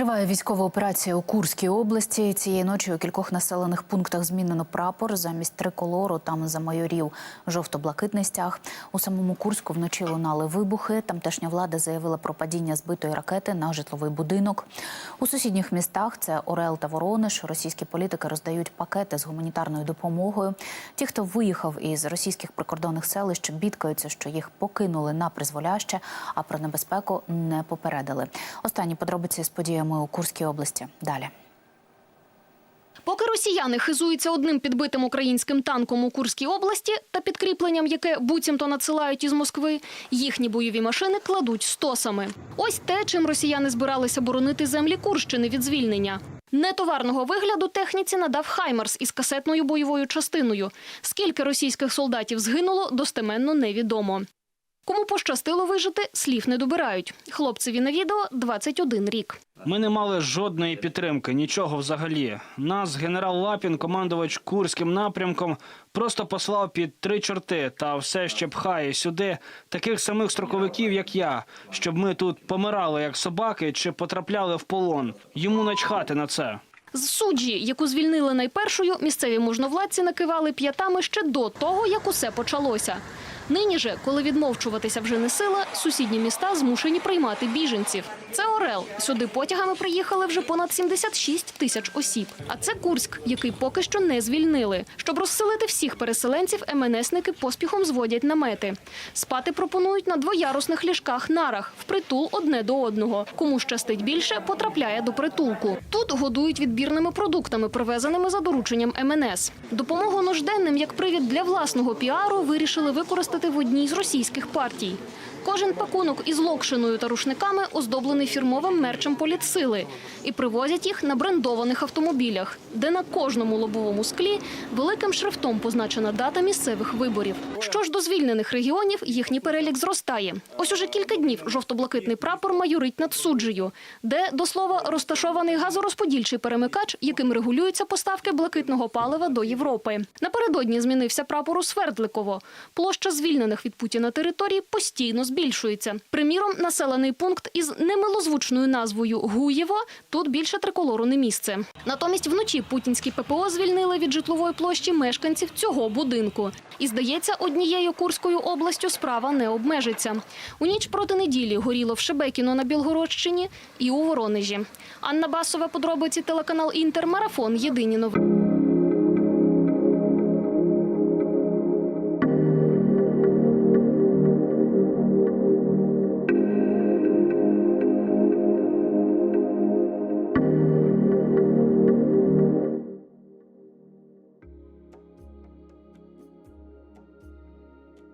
Триває військова операція у Курській області. Цієї ночі у кількох населених пунктах змінено прапор замість триколору. Там замайорів жовто-блакитний стяг. У самому Курську вночі лунали вибухи. Тамтешня влада заявила про падіння збитої ракети на житловий будинок. У сусідніх містах це Орел та Воронеж. Російські політики роздають пакети з гуманітарною допомогою. Ті, хто виїхав із російських прикордонних селищ, бідкаються, що їх покинули на призволяще, а про небезпеку не попередили. Останні подробиці з подіями у Курській області. Далі. Поки росіяни хизуються одним підбитим українським танком у Курській області та підкріпленням, яке буцімто надсилають із Москви, їхні бойові машини кладуть стосами. Ось те, чим росіяни збиралися боронити землі Курщини від звільнення. Нетоварного вигляду техніці надав Хаймарс із касетною бойовою частиною. Скільки російських солдатів згинуло, достеменно невідомо. Кому пощастило вижити, слів не добирають. Хлопцеві на відео 21 рік. Ми не мали жодної підтримки, нічого взагалі. Нас генерал Лапін, командувач Курським напрямком, просто послав під три чорти та все ще пхає сюди таких самих строковиків, як я, щоб ми тут помирали як собаки чи потрапляли в полон. Йому начхати на це. З суджі, яку звільнили найпершою, місцеві можновладці накивали п'ятами ще до того, як усе почалося. Нині же, коли відмовчуватися вже не сила, сусідні міста змушені приймати біженців. Це Орел. Сюди потягами приїхали вже понад 76 тисяч осіб. А це Курськ, який поки що не звільнили. Щоб розселити всіх переселенців, МНСники поспіхом зводять намети. Спати пропонують на двоярусних ліжках нарах, впритул одне до одного. Кому щастить більше, потрапляє до притулку. Тут годують відбірними продуктами, привезеними за дорученням МНС. Допомогу нужденним як привід для власного піару вирішили використати в одній з російських партій. Кожен пакунок із локшиною та рушниками оздоблений фірмовим мерчем політсили і привозять їх на брендованих автомобілях, де на кожному лобовому склі великим шрифтом позначена дата місцевих виборів. Що ж до звільнених регіонів, їхній перелік зростає. Ось уже кілька днів жовто-блакитний прапор майорить над суджею, де, до слова, розташований газорозподільчий перемикач, яким регулюються поставки блакитного палива до Європи. Напередодні змінився прапор у Свердликово. Площа звільнених від Путіна територій постійно збільшується. Приміром, населений пункт із немилозвучною назвою Гуєво тут більше триколору не місце. Натомість вночі путінські ППО звільнили від житлової площі мешканців цього будинку. І здається, однією Курською областю справа не обмежиться. У ніч проти неділі горіло в Шебекіно на Білгородщині і у Воронежі. Анна Басова, подробиці телеканал Інтер, марафон. Єдині новини.